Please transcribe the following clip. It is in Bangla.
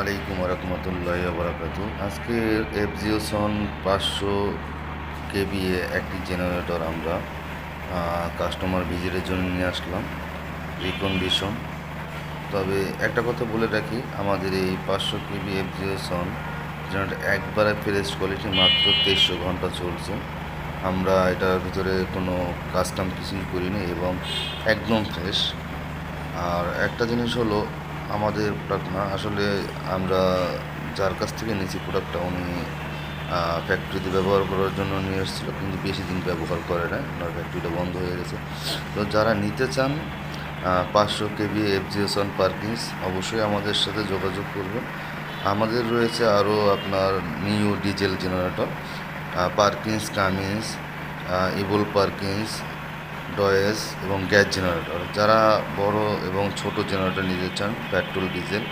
আলাইকুম রহমতুল্লাহ বারাকাতু আজকে এফজিওসন পাঁচশো কেবিএ একটি জেনারেটর আমরা কাস্টমার ভিজিটের জন্য নিয়ে আসলাম রিকন্ডিশন তবে একটা কথা বলে রাখি, আমাদের এই পাঁচশো কেবি এফজিওসন জেনারেটর একবারে ফ্রেশ কোয়ালিটি মাত্র তেইশশো ঘণ্টা চলছে। আমরা এটার ভিতরে কোনো কাস্টম কিছুই করিনি এবং একদম ফ্রেশ আর একটা জিনিস হলো আমাদের প্রোডাক্ট না আসলে আমরা যার কাছ থেকে নিয়েছি প্রোডাক্টটা উনি ফ্যাক্টরিতে ব্যবহার করার জন্য নিয়ে এসেছিল, কিন্তু বেশি দিন ব্যবহার করে না ওনার ফ্যাক্টরিটা বন্ধ হয়ে গেছে। তো যারা নিতে চান পাঁচশো কেবি এফজিএসন পার্কিংস অবশ্যই আমাদের সাথে যোগাযোগ করবেন। আমাদের রয়েছে আরও আপনার new diesel generator Perkins Cummins able Perkins ডয়েস এবং গ্যাস জেনারেটর। যারা বড় এবং ছোট জেনারেটর নিতে চান পেট্রোল ডিজেল